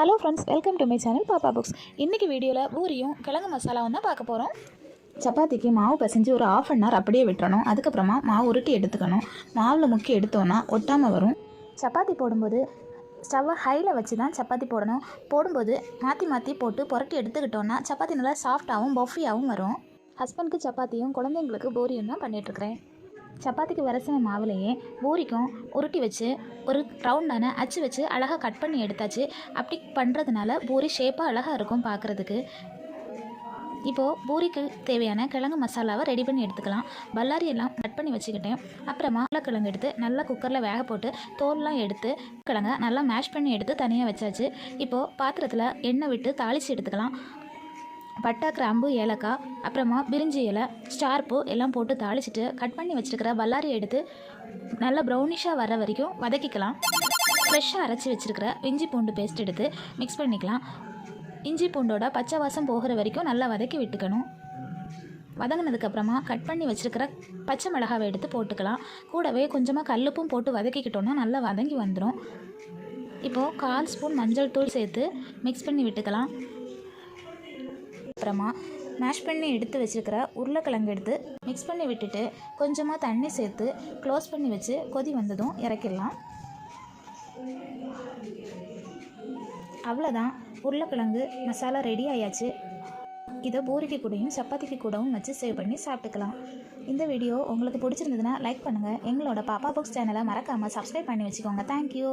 Hello friends welcome to my channel Pappa books இன்றைக்கி வீடியோவில் பூரியும் கிழங்கு மசாலாவும் தான் பார்க்க போகிறோம் சப்பாத்திக்கு மாவு பிசைஞ்சு ஒரு ஆஃப் அன் ஹவர் அப்படியே விட்டுறணும். அதுக்கப்புறமா மாவு உருட்டி எடுத்துக்கணும். மாவில் முக்கி எடுத்தோன்னா ஒட்டாமல் வரும். சப்பாத்தி போடும்போது ஸ்டவ்வை ஹையில் வச்சு தான் சப்பாத்தி போடணும். போடும்போது மாற்றி மாற்றி போட்டு புரட்டி எடுத்துக்கிட்டோன்னா சப்பாத்தி நல்லா சாஃப்டாகவும் பஃபியாகவும் வரும். ஹஸ்பண்ட்க்கு சப்பாத்தியும் குழந்தைங்களுக்கு பூரியும் தான் பண்ணிகிட்ருக்கிறேன் சப்பாத்திக்கு விரசின மாவுலேயே பூரிக்கும் உருட்டி வச்சு ஒரு ரவுண்டான அச்சு வச்சு அழகாக கட் பண்ணி எடுத்தாச்சு. அப்படி பண்ணுறதுனால பூரி ஷேப்பாக அழகாக இருக்கும் பார்க்குறதுக்கு இப்போது பூரிக்கு தேவையான கிழங்கு மசாலாவை ரெடி பண்ணி எடுத்துக்கலாம். பல்லாரி எல்லாம் கட் பண்ணி வச்சுக்கிட்டேன். அப்புறமா கிழங்கு எடுத்து நல்லா குக்கரில் வேக போட்டு தோல்லாம் எடுத்து கிழங்க நல்லா மேஷ் பண்ணி எடுத்து தனியாக வச்சாச்சு. இப்போது பாத்திரத்தில் எண்ணெய் விட்டு தாளித்து எடுத்துக்கலாம். பட்டா கிராம்பு ஏலக்காய் அப்புறமா பிரிஞ்சி இலை ஸ்டார் எல்லாம் போட்டு தாளிச்சிட்டு கட் பண்ணி வச்சுருக்கிற வல்லாரி எடுத்து நல்லா ப்ரௌனிஷாக வர வரைக்கும் வதக்கிக்கலாம். ஃப்ரெஷ்ஷாக அரைச்சி வச்சுருக்கிற இஞ்சி பூண்டு பேஸ்ட் எடுத்து மிக்ஸ் பண்ணிக்கலாம். இஞ்சி பூண்டோட பச்சை வாசம் போகிற வரைக்கும் நல்லா வதக்கி விட்டுக்கணும். வதங்கினதுக்கப்புறமா கட் பண்ணி வச்சுருக்கிற பச்சை மிளகாவை எடுத்து போட்டுக்கலாம். கூடவே கொஞ்சமாக கல்லுப்பும் போட்டு வதக்கிக்கிட்டோன்னா நல்லா வதங்கி வந்துடும் இப்போது கால் ஸ்பூன் மஞ்சள் தூள் சேர்த்து மிக்ஸ் பண்ணி விட்டுக்கலாம். அப்புறமா மேஷ் பண்ணி எடுத்து வச்சுருக்கிற உருளைக்கிழங்கு எடுத்து மிக்ஸ் பண்ணி விட்டுட்டு கொஞ்சமாக தண்ணி சேர்த்து க்ளோஸ் பண்ணி வச்சு கொதி வந்ததும் இறக்கிடலாம். அவ்வளோதான் உருளைக்கிழங்கு மசாலா ரெடி ஆயாச்சு. இதை பூரிக்கு கூடயும் சப்பாத்திக்கு கூடவும் வச்சு சேவ் பண்ணி சாப்பிட்டுக்கலாம். இந்த வீடியோ உங்களுக்கு பிடிச்சிருந்ததுன்னா லைக் பண்ணுங்கள் எங்களோட பாப்பா புக்ஸ் சேனலை மறக்காமல் சப்ஸ்கிரைப் பண்ணி வச்சுக்கோங்க. தேங்க்யூ